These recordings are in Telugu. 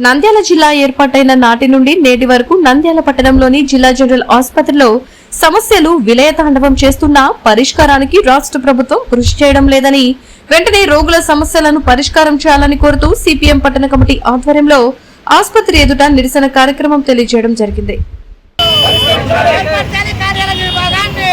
నంద్యాల జిల్లా ఏర్పాటైన నాటి నుండి నేటి వరకు నంద్యాల పట్టణంలోని జిల్లా జనరల్ ఆసుపత్రిలో సమస్యలు విలయతాండవం చేస్తున్నా పరిష్కారానికి రాష్ట్ర ప్రభుత్వం కృషి చేయడం లేదని వెంటనే రోగుల సమస్యలను పరిష్కారం చేయాలని కోరుతూ సిపిఎం పట్టణ కమిటీ ఆధ్వర్యంలో ఆసుపత్రి ఎదుట నిరసన కార్యక్రమం తెలియజేయడం జరిగింది. ఏర్పరచాలి కార్యాలయ విభాగాన్ని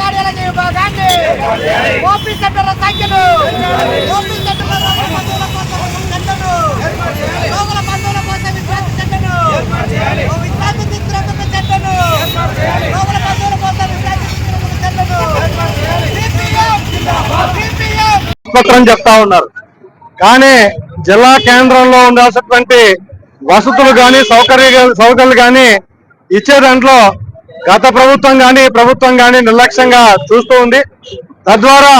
కార్యాలయ విభాగాన్ని ఓపీ సెంటర్ల సంఖ్యను ఓపీ సెంటర్ల సెంటర్ను రోగుల కోసం విశ్రాంతి సెంటర్ను విశ్రాంతి సెంటర్ను రోగుల కోసం విశ్రాంతి సెంటర్ను చెప్తా ఉన్నారు. కానీ జిల్లా కేంద్రంలో ఉండాల్సినటువంటి వసతులు కానీ సౌకర్య సౌకర్యాలు కానీ ఇచ్చే దాంట్లో గత ప్రభుత్వం కానీ ప్రభుత్వం కానీ నిర్లక్ష్యంగా చూస్తూ ఉంది. తద్వారా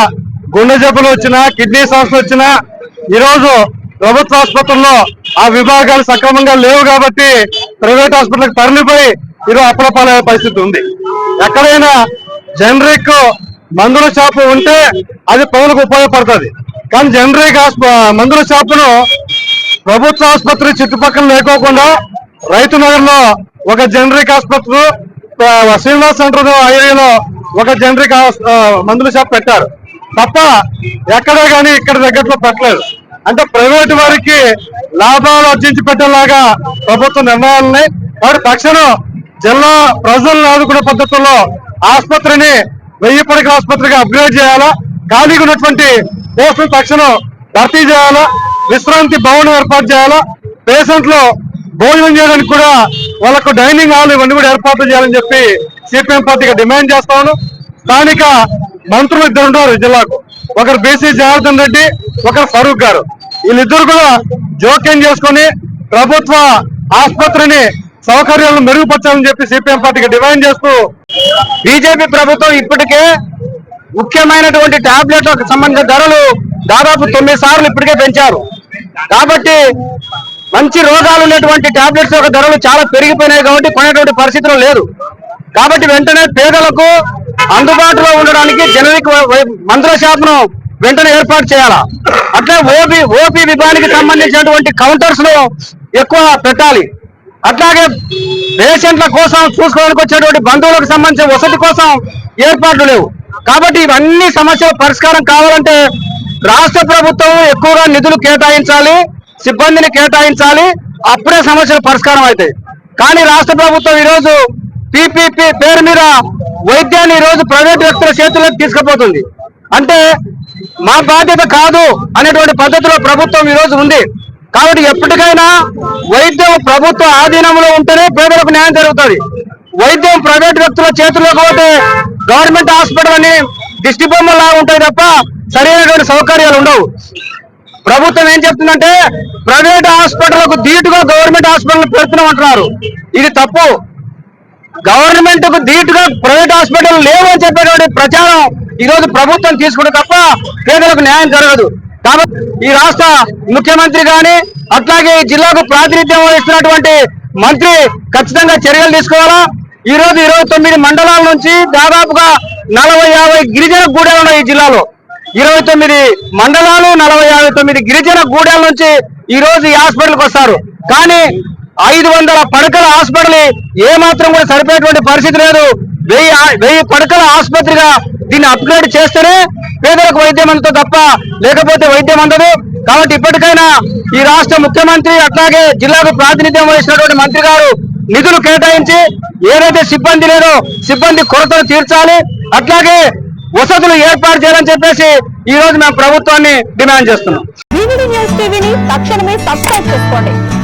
గుండె జబ్బులు వచ్చినా కిడ్నీ సమస్యలు వచ్చినా ఈరోజు ప్రభుత్వ ఆసుపత్రుల్లో ఆ విభాగాలు సక్రమంగా లేవు కాబట్టి ప్రైవేట్ హాస్పిటల్కి తరలిపోయి ఈరోజు అప్పులపాలయ్యే పరిస్థితి ఉంది. ఎక్కడైనా జనరిక్ మందుల షాపు ఉంటే అది పౌరులకు ఉపయోగపడుతుంది. కానీ జనరిక్ మందుల షాపును ప్రభుత్వ ఆసుపత్రి చుట్టుపక్కల లేకోకుండా రైతు నగర్లో ఒక జనరిక్ ఆసుపత్రి శ్రీనివాస్ సెంటర్ ఏరియాలో ఒక జనరిక్ మందుల షాప్ పెట్టారు. తప్ప ఎక్కడ కానీ ఇక్కడ దగ్గరలో పెట్టలేదు. అంటే ప్రైవేట్ వారికి లాభాలు అర్జించి పెట్టేలాగా ప్రభుత్వ నిర్ణయాలు ఉన్నాయి తక్షణం జిల్లా ప్రజలను ఆదుకునే పద్ధతుల్లో ఆసుపత్రిని వెయ్యి పడక ఆసుపత్రిగా అప్గ్రేడ్ చేయాలా? ఖాళీగా ఉన్నటువంటి పోస్టులు తక్షణం భర్తీ చేయాలా? విశ్రాంతి భవనం ఏర్పాటు చేయాలా? పేషెంట్లు భోజనం చేయడానికి కూడా వాళ్ళకు డైనింగ్ హాల్ ఇవన్నీ కూడా ఏర్పాటు చేయాలని చెప్పి సిపిఎం పార్టీగా డిమాండ్ చేస్తాను. స్థానిక మంత్రులు ఇద్దరు ఉంటారు జిల్లాకు. ఒకరు బీసీ జనార్దన్ రెడ్డి ఒకరు ఫరూక్ గారు. వీళ్ళిద్దరు కూడా జోక్యం చేసుకొని ప్రభుత్వ ఆసుపత్రిని సౌకర్యాలను మెరుగుపరచాలని చెప్పి సిపిఎం పార్టీకి డిమాండ్ చేస్తూ బీజేపీ ప్రభుత్వం ఇప్పటికే ముఖ్యమైనటువంటి టాబ్లెట్లకు సంబంధించిన ధరలు దాదాపు తొమ్మిది సార్లు ఇప్పటికే పెంచారు. కాబట్టి మంచి రోగాలు ఉన్నటువంటి టాబ్లెట్స్ యొక్క ధరలు చాలా పెరిగిపోయినాయి కాబట్టి కొనేటువంటి పరిస్థితులు లేదు. కాబట్టి వెంటనే పేదలకు అందుబాటులో ఉండడానికి జనరిక్ మందుల షాప్ను వెంటనే ఏర్పాటు చేయాలా? అట్లే ఓపీ ఓపీ విభాగానికి సంబంధించినటువంటి కౌంటర్స్ను ఎక్కువ పెట్టాలి. అట్లాగే పేషెంట్ల కోసం చూసుకోవడానికి వచ్చేటువంటి బంధువులకు సంబంధించిన వసతి కోసం ఏర్పాట్లు లేవు. కాబట్టి ఇవన్నీ సమస్యల పరిష్కారం కావాలంటే రాష్ట్ర ప్రభుత్వం ఎక్కువగా నిధులు కేటాయించాలి సిబ్బందిని కేటాయించాలి అప్పుడే సమస్యలు పరిష్కారం అవుతాయి. కానీ రాష్ట్ర ప్రభుత్వం ఈరోజు పీపీపీ పేరు మీద వైద్యాన్ని ఈరోజు ప్రైవేట్ వ్యక్తుల చేతుల్లోకి తీసుకుపోతుంది. అంటే మా బాధ్యత కాదు అనేటువంటి పద్ధతిలో ప్రభుత్వం ఈరోజు ఉంది. కాబట్టి ఎప్పటికైనా వైద్యం ప్రభుత్వ ఆధీనంలో ఉంటేనే పేదలకు న్యాయం జరుగుతుంది. వైద్యం ప్రైవేట్ వ్యక్తుల చేతుల్లోకి పోతే గవర్నమెంట్ హాస్పిటల్ అని దిష్టి బొమ్మలా ఉంటాయి తప్ప సరైనటువంటి సౌకర్యాలు ఉండవు. ప్రభుత్వం ఏం చెప్తుందంటే ప్రైవేట్ హాస్పిటల్కు ధీటుగా గవర్నమెంట్ హాస్పిటల్ పెడుతున్నాం అంటున్నారు ఇది తప్పు. గవర్నమెంట్కు ధీటుగా ప్రైవేట్ హాస్పిటల్ లేవు అని చెప్పేటువంటి ప్రచారం ఈ రోజు ప్రభుత్వం తీసుకుంటే తప్ప పేదలకు న్యాయం జరగదు. కాబట్టి ఈ రాష్ట్ర ముఖ్యమంత్రి కానీ అట్లాగే ఈ జిల్లాకు ప్రాతినిధ్యం వహిస్తున్నటువంటి మంత్రి ఖచ్చితంగా చర్యలు తీసుకోవాలా? ఈ రోజు ఇరవై తొమ్మిది మండలాల నుంచి దాదాపుగా నలభై యాభై గిరిజన గూడెలు ఉన్నాయి ఈ జిల్లాలో. ఇరవై తొమ్మిది మండలాలు నలభై యాభై తొమ్మిది గిరిజన గూడెల నుంచి ఈ రోజు ఈ హాస్పిటల్కి వస్తారు. కానీ ఐదు వందల పడకల హాస్పిటల్ ఏ మాత్రం కూడా సరిపోయేటువంటి పరిస్థితి లేదు. వెయ్యి వెయ్యి పడకల ఆసుపత్రిగా దీన్ని అప్గ్రేడ్ చేస్తేనే పేదలకు వైద్యం అందుతో తప్ప లేకపోతే వైద్యం అందదు. కాబట్టి ఇప్పటికైనా ఈ రాష్ట్ర ముఖ్యమంత్రి అట్లాగే జిల్లాకు ప్రాతినిధ్యం వహిస్తున్నటువంటి మంత్రి గారు నిధులు కేటాయించి ఏదైతే సిబ్బంది లేదో సిబ్బంది కొరతను తీర్చాలి. అట్లాగే వసతులు ఏర్పాటు చేయాలని చెప్పేసి ఈ రోజు మేము ప్రభుత్వాన్ని డిమాండ్ చేస్తున్నాం. తక్షణమే సబ్స్క్రైబ్ చేసుకోండి.